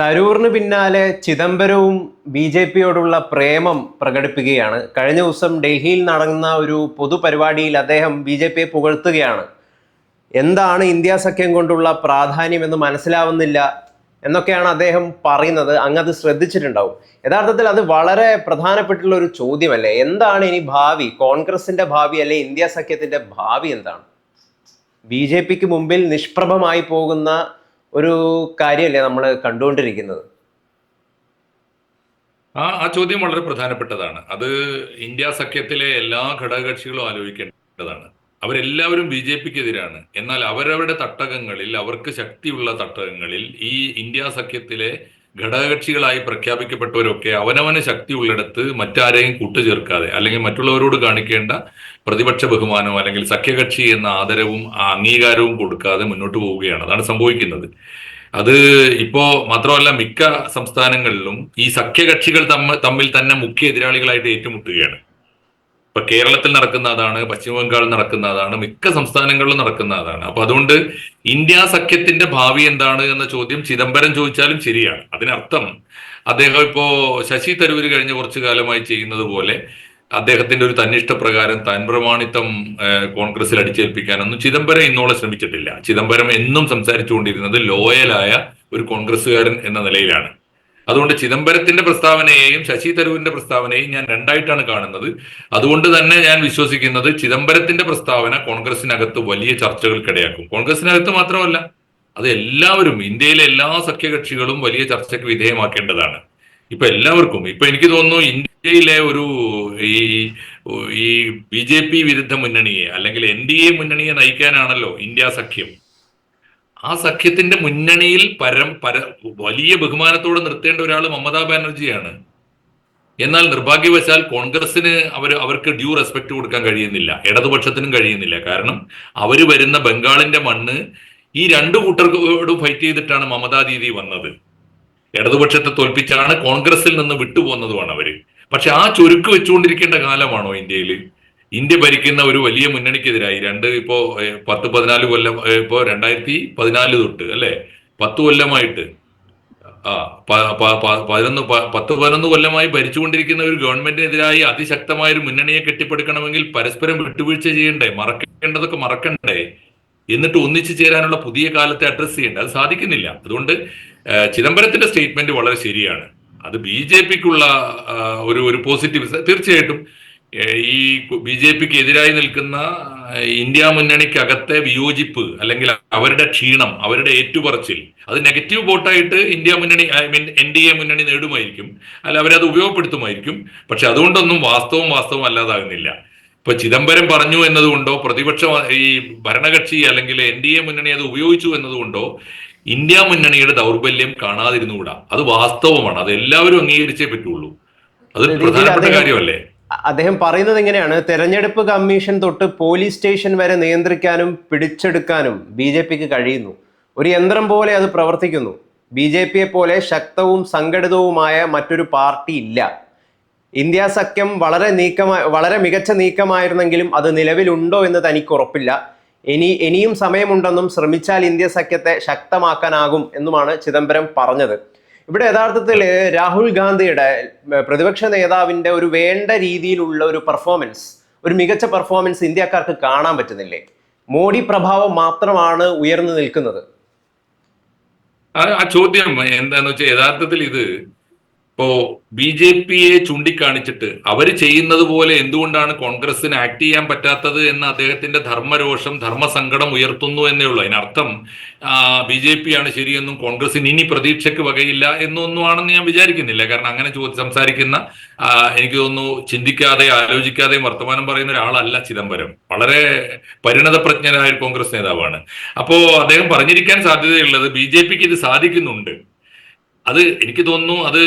തരൂറിന് പിന്നാലെ ചിദംബരവും B J പിയോടുള്ള പ്രേമം പ്രകടിപ്പിക്കുകയാണ്. കഴിഞ്ഞ ദിവസം ഡൽഹിയിൽ നടന്ന ഒരു പൊതുപരിപാടിയിൽ അദ്ദേഹം ബി ജെ പിയെ പുകഴ്ത്തുകയാണ്. എന്താണ് ഇന്ത്യ സഖ്യം കൊണ്ടുള്ള പ്രാധാന്യം എന്ന് മനസ്സിലാവുന്നില്ല എന്നൊക്കെയാണ് അദ്ദേഹം പറയുന്നത്. അങ്ങ് അത് ശ്രദ്ധിച്ചിട്ടുണ്ടാവും. യഥാർത്ഥത്തിൽ അത് വളരെ പ്രധാനപ്പെട്ടുള്ള ഒരു ചോദ്യമല്ലേ? എന്താണ് ഇനി ഭാവി? കോൺഗ്രസിന്റെ ഭാവി അല്ലെ ഇന്ത്യ സഖ്യത്തിന്റെ ഭാവി എന്താണ്? ബി ജെ പിക്ക് മുമ്പിൽ നിഷ്പ്രഭമായി പോകുന്ന ഒരു കാര്യമല്ലേ നമ്മൾ കണ്ടുകൊണ്ടിരിക്കുന്നത്? ആ ആ ചോദ്യം വളരെ പ്രധാനപ്പെട്ടതാണ്. അത് ഇന്ത്യ സഖ്യത്തിലെ എല്ലാ ഘടകകക്ഷികളും ആലോചിക്കേണ്ടതാണ്. അവരെല്ലാവരും ബി ജെ പിക്ക് എതിരാണ് എന്നാൽ അവരവരുടെ തട്ടകങ്ങളിൽ അവർക്ക് ശക്തിയുള്ള തട്ടകങ്ങളിൽ ഈ ഇന്ത്യ സഖ്യത്തിലെ ഘടകകക്ഷികളായി പ്രഖ്യാപിക്കപ്പെട്ടവരൊക്കെ അവനവന് ശക്തിയുള്ളിടത്ത് മറ്റാരെയും കൂട്ടുചേർക്കാതെ അല്ലെങ്കിൽ മറ്റുള്ളവരോട് കാണിക്കേണ്ട പ്രതിപക്ഷ ബഹുമാനവും അല്ലെങ്കിൽ സഖ്യകക്ഷി എന്ന ആദരവും അംഗീകാരവും കൊടുക്കാതെ മുന്നോട്ട് പോവുകയാണ്. അതാണ് സംഭവിക്കുന്നത്. അത് ഇപ്പോ മാത്രമല്ല മിക്ക സംസ്ഥാനങ്ങളിലും ഈ സഖ്യകക്ഷികൾ തമ്മിൽ തമ്മിൽ തന്നെ മുഖ്യ എതിരാളികളായിട്ട് ഏറ്റുമുട്ടുകയാണ്. ഇപ്പൊ കേരളത്തിൽ നടക്കുന്ന അതാണ് പശ്ചിമ ബംഗാളിൽ നടക്കുന്ന അതാണ് മിക്ക സംസ്ഥാനങ്ങളിലും നടക്കുന്ന അതാണ്. അപ്പൊ അതുകൊണ്ട് ഇന്ത്യ സഖ്യത്തിന്റെ ഭാവി എന്താണ് എന്ന ചോദ്യം ചിദംബരം ചോദിച്ചാലും ശരിയാണ്. അതിനർത്ഥം അദ്ദേഹം ഇപ്പോ ശശി തരൂര് കഴിഞ്ഞ കുറച്ചു കാലമായി ചെയ്യുന്നത് പോലെ അദ്ദേഹത്തിന്റെ ഒരു തന്നിഷ്ടപ്രകാരം താൻ പ്രമാണിത്വം ഏഹ്, കോൺഗ്രസിൽ അടിച്ചേൽപ്പിക്കാനൊന്നും ചിദംബരം ഇന്നോളം ശ്രമിച്ചിട്ടില്ല. ചിദംബരം എന്നും സംസാരിച്ചുകൊണ്ടിരുന്നത് ലോയലായ ഒരു കോൺഗ്രസ്സുകാരൻ എന്ന നിലയിലാണ്. അതുകൊണ്ട് ചിദംബരത്തിന്റെ പ്രസ്താവനയെയും ശശി തരൂരിന്റെ പ്രസ്താവനയെയും ഞാൻ രണ്ടായിട്ടാണ് കാണുന്നത്. അതുകൊണ്ട് തന്നെ ഞാൻ വിശ്വസിക്കുന്നത് ചിദംബരത്തിന്റെ പ്രസ്താവന കോൺഗ്രസിനകത്ത് വലിയ ചർച്ചകൾക്കിടയാക്കും. കോൺഗ്രസിനകത്ത് മാത്രമല്ല അത് എല്ലാവരും ഇന്ത്യയിലെ എല്ലാ സഖ്യകക്ഷികളും വലിയ ചർച്ചയ്ക്ക് വിധേയമാക്കേണ്ടതാണ്. ഇപ്പൊ എല്ലാവർക്കും ഇപ്പൊ എനിക്ക് തോന്നുന്നു ഇന്ത്യയിലെ ഒരു ഈ ഈ ബി ജെ പി വിരുദ്ധ മുന്നണിയെ അല്ലെങ്കിൽ എൻ ഡി എ മുന്നണിയെ നയിക്കാനാണല്ലോ ഇന്ത്യ സഖ്യം. ആ സഖ്യത്തിന്റെ മുന്നണിയിൽ പരം പര വലിയ ബഹുമാനത്തോടെ നിർത്തേണ്ട ഒരാൾ മമതാ ബാനർജിയാണ്. എന്നാൽ നിർഭാഗ്യവശാൽ കോൺഗ്രസിന് അവർ അവർക്ക് ഡ്യൂ റെസ്പെക്ട് കൊടുക്കാൻ കഴിയുന്നില്ല. ഇടതുപക്ഷത്തിനും കഴിയുന്നില്ല. കാരണം അവർ വരുന്ന ബംഗാളിന്റെ മണ്ണ് ഈ രണ്ടു കൂട്ടർക്കോട് ഫൈറ്റ് ചെയ്തിട്ടാണ് മമതാ ദീദി വന്നത്. ഇടതുപക്ഷത്തെ തോൽപ്പിച്ചാണ് കോൺഗ്രസിൽ നിന്ന് വിട്ടുപോകുന്നതുമാണ് അവർ. പക്ഷെ ആ ചുരുക്ക് വെച്ചുകൊണ്ടിരിക്കേണ്ട കാലമാണോ ഇന്ത്യയിൽ ഇന്ത്യ ഭരിക്കുന്ന ഒരു വലിയ മുന്നണിക്കെതിരായി രണ്ട് ഇപ്പോ പത്ത് പതിനാല് കൊല്ലം ഇപ്പോ രണ്ടായിരത്തി പതിനാല് തൊട്ട് അല്ലെ? പത്ത് കൊല്ലമായിട്ട്. ആ പതിനൊന്ന് പത്ത് പതിനൊന്ന് കൊല്ലമായി ഭരിച്ചുകൊണ്ടിരിക്കുന്ന ഒരു ഗവൺമെന്റിനെതിരായി അതിശക്തമായ ഒരു മുന്നണിയെ കെട്ടിപ്പടുക്കണമെങ്കിൽ പരസ്പരം വിട്ടുവീഴ്ച ചെയ്യണ്ടേ? മറക്കേണ്ടതൊക്കെ മറക്കണ്ടേ? എന്നിട്ട് ഒന്നിച്ചു ചേരാനുള്ള പുതിയ കാലത്തെ അഡ്രസ് ചെയ്യണ്ടേ? അത് സാധിക്കുന്നില്ല. അതുകൊണ്ട് ചിദംബരത്തിന്റെ സ്റ്റേറ്റ്മെന്റ് വളരെ ശരിയാണ്. അത് ബി ജെ പിക്കുള്ള ഒരു ഒരു പോസിറ്റീവ് തീർച്ചയായിട്ടും ഈ ബി ജെ പിക്ക് എതിരായി നിൽക്കുന്ന ഇന്ത്യ മുന്നണിക്കകത്തെ വിയോജിപ്പ് അല്ലെങ്കിൽ അവരുടെ ക്ഷീണം അവരുടെ ഏറ്റുപറച്ചിൽ അത് നെഗറ്റീവ് വോട്ടായിട്ട് ഇന്ത്യ മുന്നണി I mean N D A മുന്നണി നേടുമായിരിക്കും. അല്ല അവരത് ഉപയോഗപ്പെടുത്തുമായിരിക്കും. പക്ഷെ അതുകൊണ്ടൊന്നും വാസ്തവം വാസ്തവം അല്ലാതാകുന്നില്ല. ഇപ്പൊ ചിദംബരം പറഞ്ഞു എന്നതുകൊണ്ടോ പ്രതിപക്ഷ ഈ ഭരണകക്ഷി അല്ലെങ്കിൽ എൻ ഡി എ മുന്നണി അത് ഉപയോഗിച്ചു എന്നതുകൊണ്ടോ ഇന്ത്യ മുന്നണിയുടെ ദൗർബല്യം കാണാതിരുന്നുകൂടാ. അത് വാസ്തവമാണ്. അത് എല്ലാവരും അംഗീകരിച്ചേ പറ്റുള്ളൂ. അത് പ്രധാനപ്പെട്ട കാര്യമല്ലേ? അദ്ദേഹം പറയുന്നത് എങ്ങനെയാണ് തെരഞ്ഞെടുപ്പ് കമ്മീഷൻ തൊട്ട് പോലീസ് സ്റ്റേഷൻ വരെ നിയന്ത്രിക്കാനും പിടിച്ചെടുക്കാനും ബി ജെ പിക്ക് കഴിയുന്നു. ഒരു യന്ത്രം പോലെ അത് പ്രവർത്തിക്കുന്നു. ബി ജെ പിയെ പോലെ ശക്തവും സംഘടിതവുമായ മറ്റൊരു പാർട്ടി ഇല്ല. ഇന്ത്യ സഖ്യം വളരെ നീക്കമായ വളരെ മികച്ച നീക്കമായിരുന്നെങ്കിലും അത് നിലവിലുണ്ടോ എന്ന് തനിക്ക് ഉറപ്പില്ല. ഇനി ഇനിയും സമയമുണ്ടെന്നും ശ്രമിച്ചാൽ ഇന്ത്യ സഖ്യത്തെ ശക്തമാക്കാനാകും എന്നുമാണ് ചിദംബരം പറഞ്ഞത്. ഇവിടെ യഥാർത്ഥത്തിൽ രാഹുൽ ഗാന്ധിയുടെ പ്രതിപക്ഷ നേതാവിന്റെ ഒരു വേണ്ട രീതിയിലുള്ള ഒരു പെർഫോമൻസ് ഒരു മികച്ച പെർഫോമൻസ് ഇന്ത്യക്കാർക്ക് കാണാൻ പറ്റുന്നില്ലേ? മോഡി പ്രഭാവം മാത്രമാണ് ഉയർന്നു നിൽക്കുന്നത്. ആ ചോദ്യം എന്താന്ന് വെച്ചാൽ യഥാർത്ഥത്തിൽ ഇത് ഇപ്പോ ബി ജെ പിയെ ചൂണ്ടിക്കാണിച്ചിട്ട് അവർ ചെയ്യുന്നത് പോലെ എന്തുകൊണ്ടാണ് കോൺഗ്രസിന് ആക്ട് ചെയ്യാൻ പറ്റാത്തത് എന്ന് അദ്ദേഹത്തിന്റെ ധർമ്മരോഷം ധർമ്മസങ്കടം ഉയർത്തുന്നു എന്നേ ഉള്ളൂ. അതിനർത്ഥം ബി ജെ പി ആണ് ശരിയെന്നും കോൺഗ്രസിന് ഇനി പ്രതീക്ഷയ്ക്ക് വകയില്ല എന്നൊന്നും ആണെന്ന് ഞാൻ വിചാരിക്കുന്നില്ല. കാരണം അങ്ങനെ സംസാരിക്കുന്ന എനിക്ക് തോന്നുന്നു ചിന്തിക്കാതെ ആലോചിക്കാതെയും വർത്തമാനം പറയുന്ന ഒരാളല്ല ചിദംബരം. വളരെ പരിണതപ്രജ്ഞനായ ഒരു കോൺഗ്രസ് നേതാവാണ്. അപ്പോ അദ്ദേഹം പറഞ്ഞിരിക്കാൻ സാധ്യതയുള്ളത് ബി ജെ പിക്ക് ഇത് സാധിക്കുന്നുണ്ട്. അത് എനിക്ക് തോന്നുന്നു അത്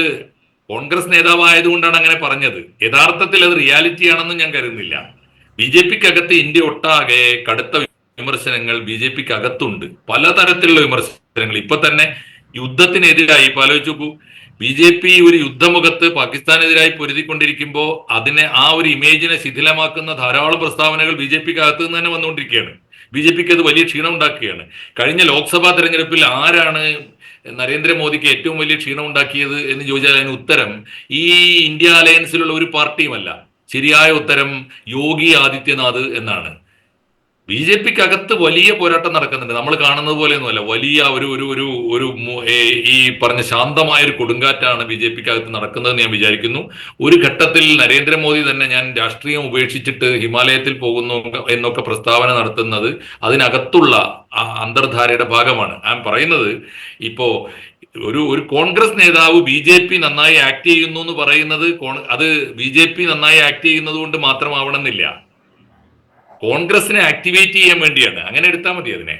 കോൺഗ്രസ് നേതാവായതുകൊണ്ടാണ് അങ്ങനെ പറഞ്ഞത്. യഥാർത്ഥത്തിൽ അത് റിയാലിറ്റി ആണെന്ന് ഞാൻ കരുതുന്നില്ല. ബി ജെ പിക്ക് അകത്ത് ഇന്ത്യ ഒട്ടാകെ കടുത്ത വിമർശനങ്ങൾ ബി ജെ പിക്ക് അകത്തുണ്ട് പലതരത്തിലുള്ള വിമർശനങ്ങൾ. ഇപ്പൊ തന്നെ യുദ്ധത്തിനെതിരായി ഇപ്പൊ ആലോചിച്ച് നോക്കൂ. ബി ജെ പി ഒരു യുദ്ധമുഖത്ത് പാകിസ്ഥാനെതിരായി പൊരുതിക്കൊണ്ടിരിക്കുമ്പോൾ അതിനെ ആ ഒരു ഇമേജിനെ ശിഥിലമാക്കുന്ന ധാരാളം പ്രസ്താവനകൾ ബി ജെ പിക്ക് അകത്ത് നിന്ന് തന്നെ വന്നുകൊണ്ടിരിക്കുകയാണ്. ബി ജെ പിക്ക് അത് വലിയ ക്ഷീണം ഉണ്ടാക്കുകയാണ് കഴിഞ്ഞ ലോക്സഭാ തെരഞ്ഞെടുപ്പിൽ ആരാണ് നരേന്ദ്രമോദിക്ക് ഏറ്റവും വലിയ ക്ഷീണം ഉണ്ടാക്കിയത് എന്ന് ചോദിച്ചാൽ അതിന് ഉത്തരം ഈ ഇന്ത്യ അലയൻസിലുള്ള ഒരു പാർട്ടിയുമല്ല. ശരിയായ ഉത്തരം യോഗി ആദിത്യനാഥ് എന്നാണ്. ബി ജെ പിക്ക് അകത്ത് വലിയ പോരാട്ടം നടക്കുന്നുണ്ട്. നമ്മൾ കാണുന്നത് പോലെയൊന്നുമല്ല. വലിയ ഒരു ഒരു ഒരു ഒരു ഈ പറഞ്ഞ ശാന്തമായ ഒരു കൊടുങ്കാറ്റാണ് ബി ജെ പിക്ക് അകത്ത് നടക്കുന്നതെന്ന് ഞാൻ വിചാരിക്കുന്നു. ഒരു ഘട്ടത്തിൽ നരേന്ദ്രമോദി തന്നെ ഞാൻ രാഷ്ട്രീയം ഉപേക്ഷിച്ചിട്ട് ഹിമാലയത്തിൽ പോകുന്നു എന്നൊക്കെ പ്രസ്താവന നടത്തുന്നത് അതിനകത്തുള്ള അന്തർധാരയുടെ ഭാഗമാണ്. ഞാൻ പറയുന്നത് ഇപ്പോ ഒരു ഒരു കോൺഗ്രസ് നേതാവ് ബി ജെ പി നന്നായി ആക്ട് ചെയ്യുന്നു എന്ന് പറയുന്നത് അത് ബി ജെ പി നന്നായി ആക്ട് ചെയ്യുന്നത് കൊണ്ട് മാത്രമാവണമെന്നില്ല. കോൺഗ്രസിനെ ആക്ടിവേറ്റ് ചെയ്യാൻ വേണ്ടിയാണ്. അങ്ങനെ എടുത്താൽ മതി അതിനെ.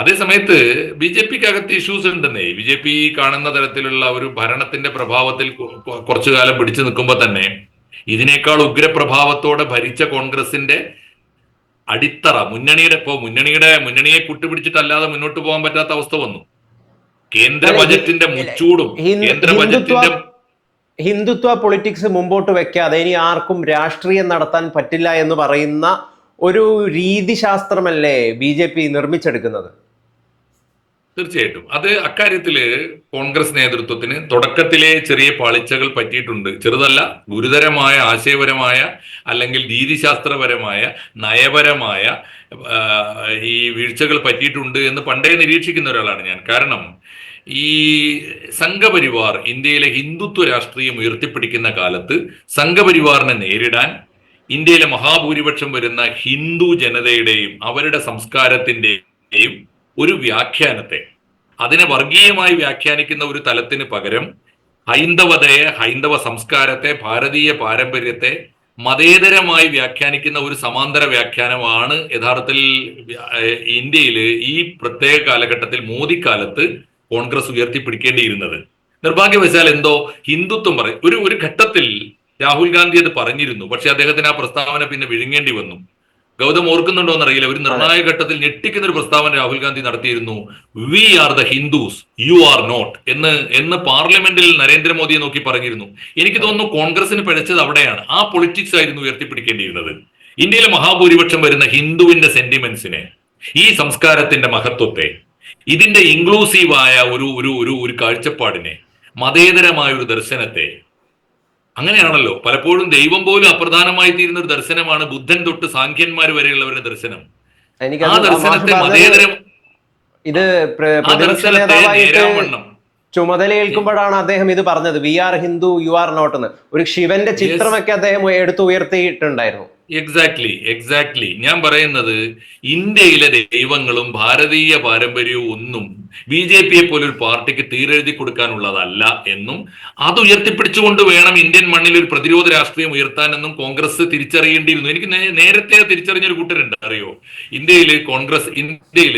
അതേസമയത്ത് ബി ജെ പിക്ക് അകത്ത് ഇഷ്യൂസ് ഉണ്ടെന്നേ. ബി ജെ പി കാണുന്ന തരത്തിലുള്ള ഒരു ഭരണത്തിന്റെ പ്രഭാവത്തിൽ കുറച്ചു കാലം പിടിച്ചു നിൽക്കുമ്പോൾ തന്നെ ഇതിനേക്കാൾ ഉഗ്രപ്രഭാവത്തോടെ ഭരിച്ച കോൺഗ്രസിന്റെ അടിത്തറ മുന്നണിയുടെ ഇപ്പോ മുന്നണിയുടെ മുന്നണിയെ കുട്ടിപിടിച്ചിട്ടല്ലാതെ മുന്നോട്ട് പോകാൻ പറ്റാത്ത അവസ്ഥ വന്നു. കേന്ദ്ര ബജറ്റിന്റെ മുച്ചൂടും കേന്ദ്ര ബജറ്റിന്റെ ഹിന്ദുത്വ പൊളിറ്റിക്സ് മുമ്പോട്ട് വെക്കാതെ ഇനി ആർക്കും രാഷ്ട്രീയം നടത്താൻ പറ്റില്ല എന്ന് പറയുന്ന ഒരു രീതിശാസ്ത്രമല്ലേ ബി ജെ പി നിർമ്മിച്ചെടുക്കുന്നത്? തീർച്ചയായിട്ടും. അത് അക്കാര്യത്തിൽ കോൺഗ്രസ് നേതൃത്വത്തിന് തുടക്കത്തിലെ ചെറിയ പാളിച്ചകൾ പറ്റിയിട്ടുണ്ട്. ചെറുതല്ല ഗുരുതരമായ ആശയപരമായ അല്ലെങ്കിൽ രീതിശാസ്ത്രപരമായ നയപരമായ ഈ വീഴ്ചകൾ പറ്റിയിട്ടുണ്ട് എന്ന് പണ്ടേ നിരീക്ഷിക്കുന്ന ഒരാളാണ് ഞാൻ. കാരണം ഈ സംഘപരിവാർ ഇന്ത്യയിലെ ഹിന്ദുത്വ രാഷ്ട്രീയം ഉയർത്തിപ്പിടിക്കുന്ന കാലത്ത് സംഘപരിവാറിനെ നേരിടാൻ ഇന്ത്യയിലെ മഹാഭൂരിപക്ഷം വരുന്ന ഹിന്ദു ജനതയുടെയും അവരുടെ സംസ്കാരത്തിന്റെയും ഒരു വ്യാഖ്യാനത്തെ അതിനെ വർഗീയമായി വ്യാഖ്യാനിക്കുന്ന ഒരു തലത്തിന് പകരം ഹൈന്ദവതയെ ഹൈന്ദവ സംസ്കാരത്തെ ഭാരതീയ പാരമ്പര്യത്തെ മതേതരമായി വ്യാഖ്യാനിക്കുന്ന ഒരു സമാന്തര വ്യാഖ്യാനമാണ് യഥാർത്ഥത്തിൽ ഇന്ത്യയിൽ ഈ പ്രത്യേക കാലഘട്ടത്തിൽ മോദി കാലത്ത് കോൺഗ്രസ് ഉയർത്തിപ്പിടിക്കേണ്ടിയിരുന്നത്. നിർഭാഗ്യവശാൽ എന്തോ ഹിന്ദുത്വം പറയും ഒരു ഒരു ഘട്ടത്തിൽ രാഹുൽ ഗാന്ധി അത് പറഞ്ഞിരുന്നു. പക്ഷെ അദ്ദേഹത്തിന് ആ പ്രസ്താവന പിന്നെ വിഴുങ്ങേണ്ടി വന്നു. ഗൗതം ഓർക്കുന്നുണ്ടോ എന്നറിയില്ല. ഒരു നിർണായക ഘട്ടത്തിൽ ഞെട്ടിക്കുന്ന ഒരു പ്രസ്താവന രാഹുൽ ഗാന്ധി നടത്തിയിരുന്നു. We are the Hindus you are not എന്ന് എന്ന് പാർലമെന്റിൽ നരേന്ദ്രമോദിയെ നോക്കി പറഞ്ഞിരുന്നു. എനിക്ക് തോന്നുന്നു കോൺഗ്രസിന് പിഴച്ചത് അവിടെയാണ്. ആ പൊളിറ്റിക്സ് ആയിരുന്നു ഉയർത്തിപ്പിടിക്കേണ്ടിയിരുന്നത്. ഇന്ത്യയിലെ മഹാഭൂരിപക്ഷം വരുന്ന ഹിന്ദുവിന്റെ സെന്റിമെന്റ്സിനെ ഈ സംസ്കാരത്തിന്റെ മഹത്വത്തെ ഇതിന്റെ ഇൻക്ലൂസീവായ ഒരു ഒരു ഒരു കാഴ്ചപ്പാടിനെ മതേതരമായ ഒരു ദർശനത്തെ അങ്ങനെയാണല്ലോ. പലപ്പോഴും ദൈവം പോലും അപ്രധാനമായി തീരുന്ന ഒരു ദർശനമാണ് ബുദ്ധൻ തൊട്ട് സാഖ്യന്മാർ വരെയുള്ളവരുടെ ദർശനം. ആ ദർശനത്തെ മതേതരം ഇത് നേതാവായിട്ട് ചുമതലയേൽക്കുമ്പോഴാണ് അദ്ദേഹം ഇത് പറഞ്ഞത്. We are Hindu you are not എന്ന്. ഒരു ശിവന്റെ ചിത്രമൊക്കെ അദ്ദേഹം എടുത്തു ഉയർത്തിയിട്ടുണ്ടായിരുന്നു. എക്സാക്ട്ലി എക്സാക്ട്ലി ഞാൻ പറയുന്നത് ഇന്ത്യയിലെ ദൈവങ്ങളും ഭാരതീയ പാരമ്പര്യവും ഒന്നും ബി ജെ പിയെ പോലെ ഒരു പാർട്ടിക്ക് തീരെഴുതി കൊടുക്കാനുള്ളതല്ല എന്നും അത് ഉയർത്തിപ്പിടിച്ചുകൊണ്ട് വേണം ഇന്ത്യൻ മണ്ണിൽ ഒരു പ്രതിരോധ രാഷ്ട്രീയം ഉയർത്താനെന്നും കോൺഗ്രസ് തിരിച്ചറിയേണ്ടിയിരുന്നു. എനിക്ക് നേരത്തെ തിരിച്ചറിഞ്ഞ ഒരു കൂട്ടരുണ്ട്. അറിയോ? ഇന്ത്യയിൽ കോൺഗ്രസ് ഇന്ത്യയിൽ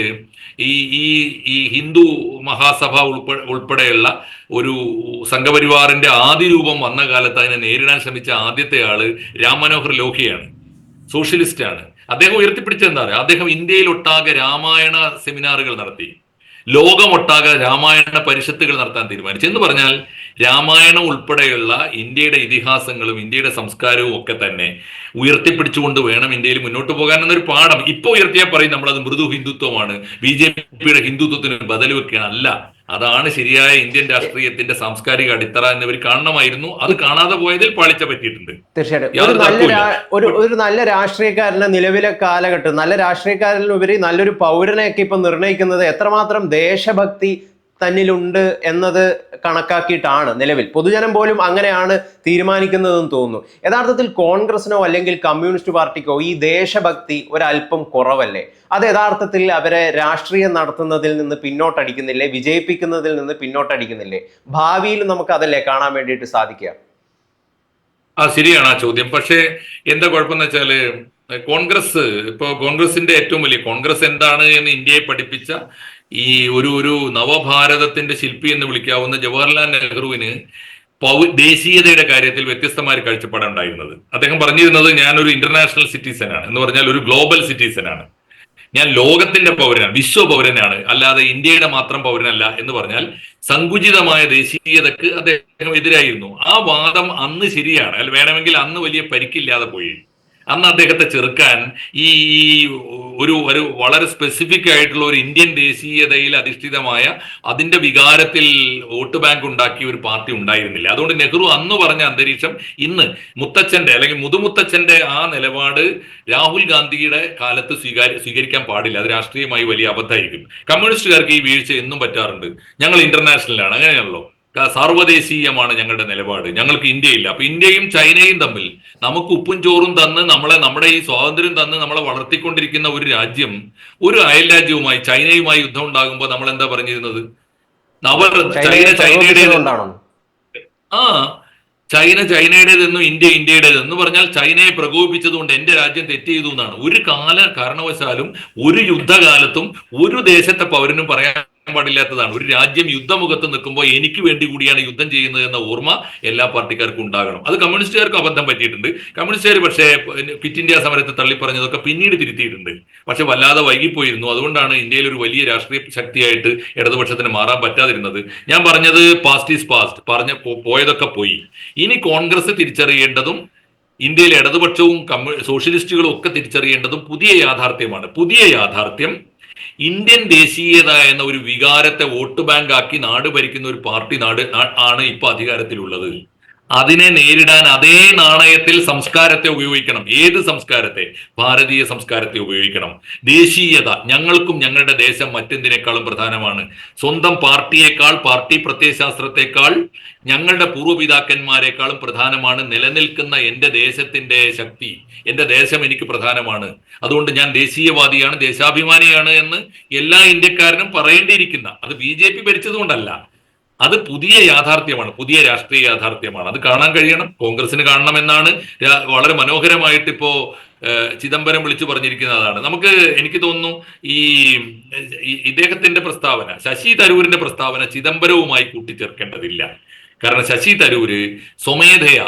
ഈ ഈ ഈ ഹിന്ദു മഹാസഭ ഉൾപ്പെടെ ഉൾപ്പെടെയുള്ള ഒരു സംഘപരിവാറിന്റെ ആദ്യ രൂപം വന്ന കാലത്ത് അതിനെ നേരിടാൻ ശ്രമിച്ച ആദ്യത്തെ ആൾ രാം മനോഹർ ലോഹിയാണ്. സോഷ്യലിസ്റ്റ് ആണ് അദ്ദേഹം ഉയർത്തിപ്പിടിച്ചെന്താ പറയുക അദ്ദേഹം ഇന്ത്യയിൽ ഒട്ടാകെ രാമായണ സെമിനാറുകൾ നടത്തി. ലോകമൊട്ടാകെ രാമായണ പരിഷത്തുകൾ നടത്താൻ തീരുമാനിച്ചു. എന്ന് പറഞ്ഞാൽ രാമായണം ഉൾപ്പെടെയുള്ള ഇന്ത്യയുടെ ഇതിഹാസങ്ങളും ഇന്ത്യയുടെ സംസ്കാരവും ഒക്കെ തന്നെ ഉയർത്തിപ്പിടിച്ചുകൊണ്ട് വേണം ഇന്ത്യയിൽ മുന്നോട്ട് പോകാൻ എന്നൊരു പാഠം. ഇപ്പൊ ഉയർത്തിയാൽ പറയും നമ്മളത് മൃദു ഹിന്ദുത്വമാണ്. ബി ജെ പിയുടെ ഹിന്ദുത്വത്തിന് ബദൽ വെക്കുകയാണ് അല്ല അതാണ് ശരിയായ ഇന്ത്യൻ രാഷ്ട്രീയത്തിന്റെ സാംസ്കാരിക അടിത്തറ എന്നിവർ കാണണമായിരുന്നു. അത് കാണാതെ പോയതിൽ പാളിച്ച പറ്റിയിട്ടുണ്ട്. തീർച്ചയായിട്ടും. ഒരു. ഒരു ഒരു നല്ല രാഷ്ട്രീയക്കാരന് നിലവിലെ കാലഘട്ടം നല്ല രാഷ്ട്രീയക്കാരനുപരി നല്ലൊരു പൗരനെയൊക്കെ ഇപ്പൊ നിർണയിക്കുന്നത് എത്രമാത്രം ദേശഭക്തി തന്നിലുണ്ട് എന്നത് കണക്കാക്കിയിട്ടാണ് നിലവിൽ. പൊതുജനം പോലും അങ്ങനെയാണ് തീരുമാനിക്കുന്നതെന്ന് തോന്നുന്നു. യഥാർത്ഥത്തിൽ കോൺഗ്രസിനോ അല്ലെങ്കിൽ കമ്മ്യൂണിസ്റ്റ് പാർട്ടിക്കോ ഈ ദേശഭക്തി ഒരല്പം കുറവല്ലേ? അത് യഥാർത്ഥത്തിൽ അവരെ രാഷ്ട്രീയം നടത്തുന്നതിൽ നിന്ന് പിന്നോട്ടടിക്കുന്നില്ലേ? വിജയിപ്പിക്കുന്നതിൽ നിന്ന് പിന്നോട്ടടിക്കുന്നില്ലേ? ഭാവിയിൽ നമുക്ക് അതല്ലേ കാണാൻ വേണ്ടിയിട്ട് സാധിക്കുക? ആ ശരിയാണ് ആ ചോദ്യം. പക്ഷേ എന്താ കുഴപ്പമെന്ന് വെച്ചാൽ കോൺഗ്രസ് ഇപ്പോ കോൺഗ്രസിന്റെ ഏറ്റവും വലിയ കോൺഗ്രസ് എന്താണ് എന്ന് ഇന്ത്യയെ പഠിപ്പിച്ച ഈ ഒരു ഒരു നവഭാരതത്തിന്റെ ശില്പി എന്ന് വിളിക്കാവുന്ന ജവഹർലാൽ നെഹ്റുവിന് പൗ ദേശീയതയുടെ കാര്യത്തിൽ വ്യത്യസ്തമായ കാഴ്ചപ്പാടാണ് ഉണ്ടായിരുന്നത്. അദ്ദേഹം പറഞ്ഞിരുന്നത് ഞാനൊരു ഇന്റർനാഷണൽ സിറ്റിസൺ ആണ് എന്ന് പറഞ്ഞാൽ ഒരു ഗ്ലോബൽ സിറ്റിസൺ ആണ്. ഞാൻ ലോകത്തിന്റെ പൗരനാണ് വിശ്വ പൗരനാണ് അല്ലാതെ ഇന്ത്യയുടെ മാത്രം പൗരനല്ല എന്ന് പറഞ്ഞാൽ സങ്കുചിതമായ ദേശീയതക്ക് അദ്ദേഹം എതിരായിരുന്നു. ആ വാദം അന്ന് ശരിയാണ്. അല്ല വേണമെങ്കിൽ അന്ന് വലിയ പരിക്കില്ലാതെ പോയി. അന്ന് അദ്ദേഹത്തെ ചെറുക്കാൻ ഈ ഒരു ഒരു വളരെ സ്പെസിഫിക് ആയിട്ടുള്ള ഒരു ഇന്ത്യൻ ദേശീയതയിൽ അധിഷ്ഠിതമായ അതിന്റെ വികാരത്തിൽ വോട്ട് ബാങ്ക് ഉണ്ടാക്കിയ ഒരു പാർട്ടി ഉണ്ടായിരുന്നില്ല. അതുകൊണ്ട് നെഹ്റു അന്ന് പറഞ്ഞ അന്തരീക്ഷം ഇന്ന് മുത്തച്ഛന്റെ അല്ലെങ്കിൽ മുതുമുത്തച്ഛന്റെ ആ നിലപാട് രാഹുൽ ഗാന്ധിയുടെ കാലത്ത് സ്വീകാര്യ സ്വീകരിക്കാൻ പാടില്ല. അത് രാഷ്ട്രീയമായി വലിയ അബദ്ധമായിരിക്കും. കമ്മ്യൂണിസ്റ്റുകാർക്ക് ഈ വീഴ്ച എന്നും പറ്റാറുണ്ട്. ഞങ്ങൾ ഇന്റർനാഷണലാണ് അങ്ങനെയാണല്ലോ? സാർവദേശീയമാണ് ഞങ്ങളുടെ നിലപാട്. ഞങ്ങൾക്ക് ഇന്ത്യയില്ല. അപ്പൊ ഇന്ത്യയും ചൈനയും തമ്മിൽ നമുക്ക് ഉപ്പും ചോറും തന്ന് നമ്മളെ നമ്മുടെ ഈ സ്വാതന്ത്ര്യം തന്ന് നമ്മളെ വളർത്തിക്കൊണ്ടിരിക്കുന്ന ഒരു രാജ്യം ഒരു അയൽ രാജ്യവുമായി ചൈനയുമായി യുദ്ധം ഉണ്ടാകുമ്പോൾ നമ്മൾ എന്താ പറഞ്ഞിരുന്നത്? അവർ ചൈന ചൈനയെ ചൈനയുടെ ആ ചൈന ചൈനയുടേതെന്നും ഇന്ത്യ ഇന്ത്യയുടേതെന്ന് പറഞ്ഞാൽ ചൈനയെ പ്രകോപിപ്പിച്ചതുകൊണ്ട് എന്റെ രാജ്യം തെറ്റ് ചെയ്തു എന്നാണ്. ഒരു കാല കാരണവശാലും ഒരു യുദ്ധകാലത്തും ഒരു ദേശത്തെ പൗരനും പറയാൻ പാടില്ലാത്തതാണ്. ഒരു രാജ്യം യുദ്ധമുഖത്ത് നിൽക്കുമ്പോൾ എനിക്ക് വേണ്ടി കൂടിയാണ് യുദ്ധം ചെയ്യുന്നത് എന്ന ഓർമ്മ എല്ലാ പാർട്ടിക്കാർക്കും ഉണ്ടാകണം. അത് കമ്മ്യൂണിസ്റ്റുകാർക്ക് അബദ്ധം പറ്റിയിട്ടുണ്ട്. കമ്മ്യൂണിസ്റ്റുകാർ പക്ഷേ ഫിറ്റ് ഇന്ത്യ സമരത്തെ തള്ളിപ്പറഞ്ഞതൊക്കെ പിന്നീട് തിരുത്തിയിട്ടുണ്ട്. പക്ഷെ വല്ലാതെ വൈകിപ്പോയിരുന്നു. അതുകൊണ്ടാണ് ഇന്ത്യയിൽ ഒരു വലിയ രാഷ്ട്രീയ ശക്തിയായിട്ട് ഇടതുപക്ഷത്തിന് മാറാൻ പറ്റാതിരുന്നത്. ഞാൻ പറഞ്ഞത് പാസ്റ്റ് ഈസ് പാസ്റ്റ് പറഞ്ഞ പോയതൊക്കെ പോയി. ഇനി കോൺഗ്രസ് തിരിച്ചറിയേണ്ടതും ഇന്ത്യയിലെ ഇടതുപക്ഷവും കമ്മ്യൂ സോഷ്യലിസ്റ്റുകളും ഒക്കെ തിരിച്ചറിയേണ്ടതും പുതിയ യാഥാർത്ഥ്യമാണ്. പുതിയ യാഥാർത്ഥ്യം ഇന്ത്യൻ ദേശീയത എന്ന ഒരു വികാരത്തെ വോട്ട് ബാങ്ക് ആക്കി നാട് ഭരിക്കുന്ന ഒരു പാർട്ടി നാട് ആണ് ഇപ്പൊ അധികാരത്തിലുള്ളത്. അതിനെ നേരിടാൻ അതേ നാണയത്തിൽ സംസ്കാരത്തെ ഉപയോഗിക്കണം. ഏത് സംസ്കാരത്തെ? ഭാരതീയ സംസ്കാരത്തെ ഉപയോഗിക്കണം. ദേശീയത. ഞങ്ങൾക്കും ഞങ്ങളുടെ ദേശം മറ്റെന്തിനേക്കാളും പ്രധാനമാണ്. സ്വന്തം പാർട്ടിയേക്കാൾ പാർട്ടി പ്രത്യയശാസ്ത്രത്തെക്കാൾ ഞങ്ങളുടെ പൂർവപിതാക്കന്മാരെക്കാളും പ്രധാനമാണ് നിലനിൽക്കുന്ന എന്റെ ദേശത്തിന്റെ ശക്തി. എന്റെ ദേശം എനിക്ക് പ്രധാനമാണ്. അതുകൊണ്ട് ഞാൻ ദേശീയവാദിയാണ് ദേശാഭിമാനിയാണ് എന്ന് എല്ലാ ഇന്ത്യക്കാരനും പറയേണ്ടിയിരിക്കുന്ന. അത് ബി ജെ പി ഭരിച്ചതുകൊണ്ടല്ല. അത് പുതിയ യാഥാർത്ഥ്യമാണ് പുതിയ രാഷ്ട്രീയ യാഥാർത്ഥ്യമാണ്. അത് കാണാൻ കഴിയണം. കോൺഗ്രസിന് കാണണമെന്നാണ് വളരെ മനോഹരമായിട്ട് ഇപ്പോ ചിദംബരം വിളിച്ചു പറഞ്ഞിരിക്കുന്നതാണ്. നമുക്ക് എനിക്ക് തോന്നുന്നു ഈ ഇദ്ദേഹത്തിന്റെ പ്രസ്താവന ശശി തരൂരിന്റെ പ്രസ്താവന ചിദംബരവുമായി കൂട്ടിച്ചേർക്കേണ്ടതില്ല. കാരണം ശശി തരൂര് സ്വമേധയ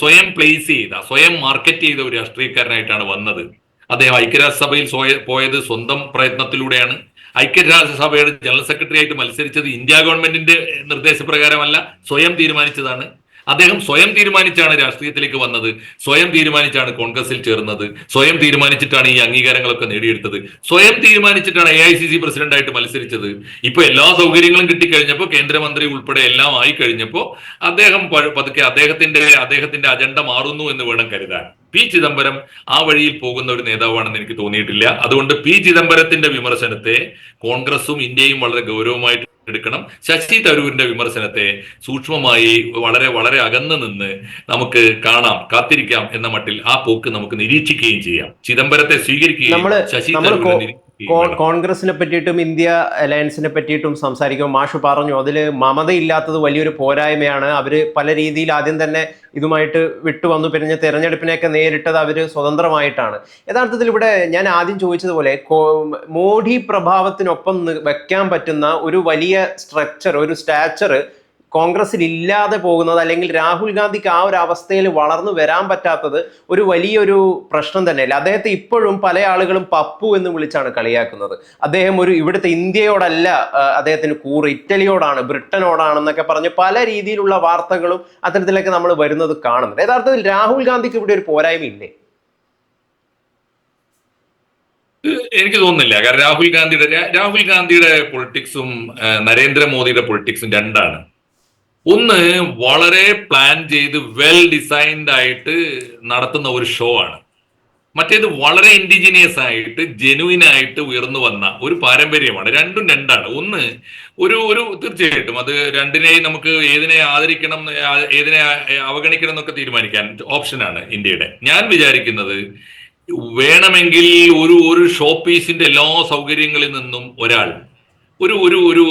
സ്വയം പ്ലേസ് ചെയ്ത സ്വയം മാർക്കറ്റ് ചെയ്ത ഒരു രാഷ്ട്രീയക്കാരനായിട്ടാണ് വന്നത്. അദ്ദേഹം ഐക്യരാഷ്ട്രസഭയിൽ പോയത് സ്വന്തം പ്രയത്നത്തിലൂടെയാണ്. ഐക്യരാഷ്ട്രസഭയുടെ ജനറൽ സെക്രട്ടറി ആയിട്ട് മത്സരിച്ചത് ഇന്ത്യ ഗവൺമെന്റിന്റെ നിർദ്ദേശപ്രകാരമല്ല സ്വയം തീരുമാനിച്ചതാണ്. അദ്ദേഹം സ്വയം തീരുമാനിച്ചാണ് രാഷ്ട്രീയത്തിലേക്ക് വന്നത്. സ്വയം തീരുമാനിച്ചാണ് കോൺഗ്രസിൽ ചേർന്നത്. സ്വയം തീരുമാനിച്ചിട്ടാണ് ഈ അംഗീകാരങ്ങളൊക്കെ നേടിയെടുത്തത്. സ്വയം തീരുമാനിച്ചിട്ടാണ് എ ഐ സി സി പ്രസിഡന്റായിട്ട് മത്സരിച്ചത്. ഇപ്പൊ എല്ലാ സൗകര്യങ്ങളും കിട്ടിക്കഴിഞ്ഞപ്പോൾ കേന്ദ്രമന്ത്രി ഉൾപ്പെടെ എല്ലാം ആയി കഴിഞ്ഞപ്പോൾ അദ്ദേഹം പതുക്കെ അദ്ദേഹത്തിന്റെ അദ്ദേഹത്തിന്റെ അജണ്ട മാറുന്നു എന്ന് വേണം കരുതാൻ. പി ചിദംബരം ആ വഴിയിൽ പോകുന്ന ഒരു നേതാവാണെന്ന് എനിക്ക് തോന്നിയിട്ടില്ല. അതുകൊണ്ട് പി ചിദംബരത്തിന്റെ വിമർശനത്തെ കോൺഗ്രസും ഇന്ത്യയും വളരെ ഗൗരവമായിട്ട് എടുക്കണം. ശശി തരൂരിന്റെ വിമർശനത്തെ സൂക്ഷ്മമായി വളരെ വളരെ അകന്നു നിന്ന് നമുക്ക് കാണാം കാത്തിരിക്കാം എന്ന മട്ടിൽ ആ പോക്ക് നമുക്ക് നിരീക്ഷിക്കുകയും ചെയ്യാം. ചിദംബരത്തെ സ്വീകരിക്കുകയും ശശി തരൂരിനെ കോൺഗ്രസിനെ പറ്റിയിട്ടും ഇന്ത്യ അലയൻസിനെ പറ്റിയിട്ടും സംസാരിക്കുമ്പോൾ മാഷു പറഞ്ഞു അതിൽ മമതയില്ലാത്തത് വലിയൊരു പോരായ്മയാണ്. അവർ പല രീതിയിൽ ആദ്യം തന്നെ ഇതുമായിട്ട് വിട്ടുവന്നു. പിന്നെ തെരഞ്ഞെടുപ്പിനെയൊക്കെ നേരിട്ടത് അവർ സ്വതന്ത്രമായിട്ടാണ്. യഥാർത്ഥത്തിൽ ഇവിടെ ഞാൻ ആദ്യം ചോദിച്ചതുപോലെ മോഡി പ്രഭാവത്തിനൊപ്പം വെക്കാൻ പറ്റുന്ന ഒരു വലിയ സ്ട്രക്ചർ ഒരു സ്റ്റാച്ചർ കോൺഗ്രസിൽ ഇല്ലാതെ പോകുന്നത് അല്ലെങ്കിൽ രാഹുൽ ഗാന്ധിക്ക് ആ ഒരു അവസ്ഥയിൽ വളർന്നു വരാൻ പറ്റാത്തത് ഒരു വലിയൊരു പ്രശ്നം തന്നെയല്ല? അദ്ദേഹത്തെ ഇപ്പോഴും പല ആളുകളും പപ്പു എന്ന് വിളിച്ചാണ് കളിയാക്കുന്നത്. അദ്ദേഹം ഒരു ഇവിടുത്തെ ഇന്ത്യയോടല്ല അദ്ദേഹത്തിന് കൂറ്. ഇറ്റലിയോടാണ് ബ്രിട്ടനോടാണെന്നൊക്കെ പറഞ്ഞ് പല രീതിയിലുള്ള വാർത്തകളും അത്തരത്തിലൊക്കെ നമ്മൾ വരുന്നത് കാണുന്നുണ്ട്. യഥാർത്ഥത്തിൽ രാഹുൽ ഗാന്ധിക്ക് ഇവിടെ ഒരു പോരായ്മ ഇല്ലേ? എനിക്ക് തോന്നുന്നില്ല. കാരണം രാഹുൽ ഗാന്ധിയുടെ രാഹുൽ ഗാന്ധിയുടെ പൊളിറ്റിക്സും നരേന്ദ്രമോദിയുടെ പൊളിറ്റിക്സും രണ്ടാണ്. ഒന്ന് വളരെ പ്ലാൻ ചെയ്ത് വെൽ ഡിസൈൻഡ് ആയിട്ട് നടത്തുന്ന ഒരു ഷോ ആണ്. മറ്റേത് വളരെ ഇൻഡിജിനിയസ് ആയിട്ട് ജെനുവിൻ ആയിട്ട് ഉയർന്നു വന്ന ഒരു പാരമ്പര്യമാണ്. രണ്ടും രണ്ടാണ്. ഒന്ന് ഒരു ഒരു തീർച്ചയായിട്ടും അത് രണ്ടിനെയും നമുക്ക് ഏതിനെ ആദരിക്കണം ഏതിനെ അവഗണിക്കണം എന്നൊക്കെ തീരുമാനിക്കാൻ ഓപ്ഷനാണ് ഇന്ത്യയുടെ. ഞാൻ വിചാരിക്കുന്നത് വേണമെങ്കിൽ ഒരു ഒരു ഷോ പീസിന്റെ എല്ലാ സൗകര്യങ്ങളിൽ നിന്നും ഒരാൾ ഒരു ഒരു ഒരു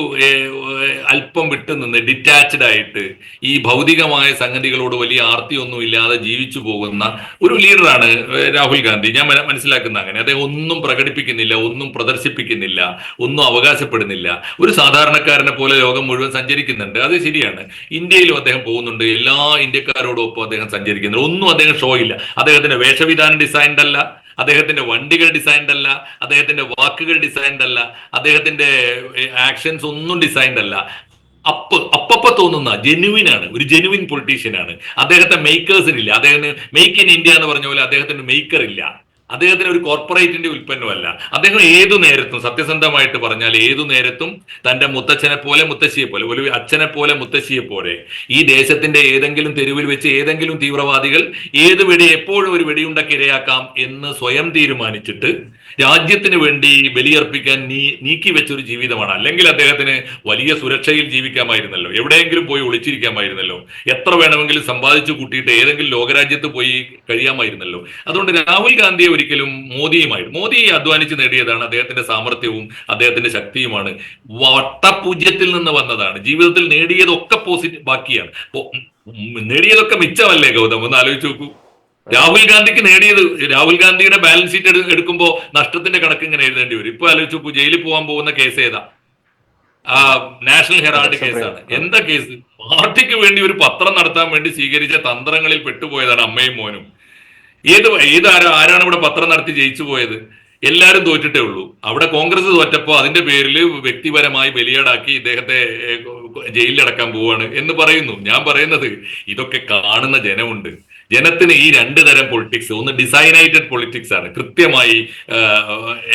അല്പം വിട്ടു നിന്ന് ഡിറ്റാച്ച്ഡ് ആയിട്ട് ഈ ഭൗതികമായ സംഗതികളോട് വലിയ ആർത്തിയൊന്നും ഇല്ലാതെ ജീവിച്ചു പോകുന്ന ഒരു ലീഡറാണ് രാഹുൽ ഗാന്ധി. ഞാൻ മനസ്സിലാക്കുന്ന അങ്ങനെ. അദ്ദേഹം ഒന്നും പ്രകടിപ്പിക്കുന്നില്ല ഒന്നും പ്രദർശിപ്പിക്കുന്നില്ല ഒന്നും അവകാശപ്പെടുന്നില്ല. ഒരു സാധാരണക്കാരനെ പോലെ ലോകം മുഴുവൻ സഞ്ചരിക്കുന്നുണ്ട്. അത് ശരിയാണ്. ഇന്ത്യയിലും അദ്ദേഹം പോകുന്നുണ്ട്. എല്ലാ ഇന്ത്യക്കാരോടൊപ്പം അദ്ദേഹം സഞ്ചരിക്കുന്നുണ്ട്. ഒന്നും അദ്ദേഹം ഷോ ഇല്ല. അദ്ദേഹത്തിന്റെ വേഷവിധാനം ഡിസൈൻഡ് അല്ല. അദ്ദേഹത്തിന്റെ വണ്ടികൾ ഡിസൈൻഡ് അല്ല അദ്ദേഹത്തിന്റെ വാക്കുകൾ ഡിസൈൻഡ് അല്ല അദ്ദേഹത്തിന്റെ ആക്ഷൻസ് ഒന്നും ഡിസൈൻഡ് അല്ല. അപ്പ് അപ്പപ്പ തോന്നുന്ന ജെനുവിൻ ആണ് ഒരു ജെനുവിൻ പൊളിറ്റീഷ്യൻ ആണ്. അദ്ദേഹത്തെ മേക്കേഴ്സിനില്ല അദ്ദേഹത്തിന് മേക്ക് ഇൻ ഇന്ത്യ എന്ന് പറഞ്ഞ പോലെ അദ്ദേഹത്തിന് മേക്കർ ഇല്ല. അദ്ദേഹത്തിന് ഒരു കോർപ്പറേറ്റിന്റെ ഉൽപ്പന്നമല്ല. അദ്ദേഹം ഏതു നേരത്തും സത്യസന്ധമായിട്ട് പറഞ്ഞാൽ ഏതു നേരത്തും തന്റെ മുത്തച്ഛനെ പോലെ മുത്തശ്ശിയെ പോലെ ഒരു അച്ഛനെ പോലെ മുത്തശ്ശിയെ പോലെ ഈ ദേശത്തിന്റെ ഏതെങ്കിലും തെരുവിൽ വെച്ച് ഏതെങ്കിലും തീവ്രവാദികൾ ഏത് വെടി എപ്പോഴും ഒരു വെടിയുണ്ടക്ക് ഇരയാക്കാം എന്ന് സ്വയം തീരുമാനിച്ചിട്ട് രാജ്യത്തിന് വേണ്ടി ബലിയർപ്പിക്കാൻ നീ നീക്കി വെച്ചൊരു ജീവിതമാണ്. അല്ലെങ്കിൽ അദ്ദേഹത്തിന് വലിയ സുരക്ഷയിൽ ജീവിക്കാമായിരുന്നല്ലോ. എവിടെയെങ്കിലും പോയി ഒളിച്ചിരിക്കാമായിരുന്നല്ലോ. എത്ര വേണമെങ്കിലും സമ്പാദിച്ചു കൂട്ടിയിട്ട് ഏതെങ്കിലും ലോകരാജ്യത്ത് പോയി കഴിയാമായിരുന്നല്ലോ. അതുകൊണ്ട് രാഹുൽ ഗാന്ധിയെ ഒരിക്കലും മോദിയുമായി മോദി അധ്വാനിച്ച് നേടിയതാണ് അദ്ദേഹത്തിന്റെ സാമർഥ്യവും അദ്ദേഹത്തിന്റെ ശക്തിയുമാണ്. വട്ടപൂജ്യത്തിൽ നിന്ന് വന്നതാണ്. ജീവിതത്തിൽ നേടിയതൊക്കെ പോസിറ്റീവ് ബാക്കിയാണ്. നേടിയതൊക്കെ മിച്ചമല്ലേ ഗൗതം? ഒന്ന് ആലോചിച്ച് നോക്കൂ. രാഹുൽ ഗാന്ധിക്ക് നേടിയത് രാഹുൽ ഗാന്ധിയുടെ ബാലൻസ് ഷീറ്റ് എടു എടുക്കുമ്പോൾ നഷ്ടത്തിന്റെ കണക്ക് ഇങ്ങനെ എഴുതേണ്ടി വരും. ഇപ്പൊ ആലോചിച്ച് നോക്കൂ ജയിലിൽ പോകാൻ പോകുന്ന കേസ് ഏതാ? ആ നാഷണൽ ഹെറാൾഡ് കേസാണ്. എന്താ കേസ് പാർട്ടിക്ക് വേണ്ടി ഒരു പത്രം നടത്താൻ വേണ്ടി സ്വീകരിച്ച തന്ത്രങ്ങളിൽ പെട്ടുപോയതാണ് അമ്മയും മോനും. ഏത് ഏത് ആരാ ആരാണ് ഇവിടെ പത്രം നടത്തി ജയിച്ചു പോയത്? എല്ലാവരും തോറ്റിട്ടേ ഉള്ളൂ. അവിടെ കോൺഗ്രസ് തോറ്റപ്പോ അതിന്റെ പേരിൽ വ്യക്തിപരമായി ബലിയാടാക്കി ഇദ്ദേഹത്തെ ജയിലിലടക്കാൻ പോവാണ് എന്ന് പറയുന്നു. ഞാൻ പറയുന്നത് ഇതൊക്കെ കാണുന്ന ജനമുണ്ട്. ജനത്തിന് ഈ രണ്ട് തരം പൊളിറ്റിക്സ് ഒന്ന് ഡിസൈനൈറ്റഡ് പൊളിറ്റിക്സ് ആണ് കൃത്യമായി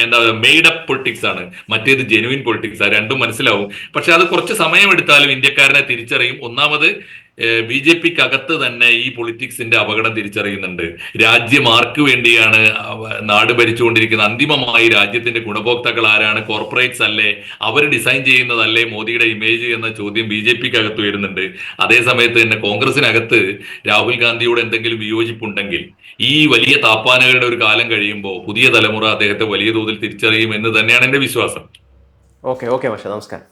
എന്താ പറയുക മെയ്ഡ് അപ്പ് പൊളിറ്റിക്സ് ആണ്. മറ്റേത് ജെനുവിൻ പൊളിറ്റിക്സ് ആണ് രണ്ടും മനസ്സിലാവും. പക്ഷെ അത് കുറച്ച് സമയം എടുത്താലും ഇന്ത്യക്കാരനെ തിരിച്ചറിയും. ഒന്നാമത് ബി ജെ പിക്ക് അകത്ത് തന്നെ ഈ പൊളിറ്റിക്സിന്റെ അപകടം തിരിച്ചറിയുന്നുണ്ട്. രാജ്യം ആർക്ക് വേണ്ടിയാണ് നാട് ഭരിച്ചുകൊണ്ടിരിക്കുന്നത് അന്തിമമായി രാജ്യത്തിന്റെ ഗുണഭോക്താക്കൾ ആരാണ്? കോർപ്പറേറ്റ്സ് അല്ലേ? അവർ ഡിസൈൻ ചെയ്യുന്നതല്ലേ? മോദിയുടെ ഇമേജ് എന്ന ചോദ്യം ബി ജെ പിക്ക് അകത്ത് വരുന്നുണ്ട് അതേസമയത്ത് തന്നെ കോൺഗ്രസിനകത്ത് രാഹുൽ ഗാന്ധിയോട് എന്തെങ്കിലും വിയോജിപ്പുണ്ടെങ്കിൽ ഈ വലിയ താപ്പാനകളുടെ ഒരു കാലം കഴിയുമ്പോൾ പുതിയ തലമുറ അദ്ദേഹത്തെ വലിയ തോതിൽ തിരിച്ചറിയും എന്ന് തന്നെയാണ് എന്റെ വിശ്വാസം. ഓക്കെ ഓക്കെ നമസ്കാരം.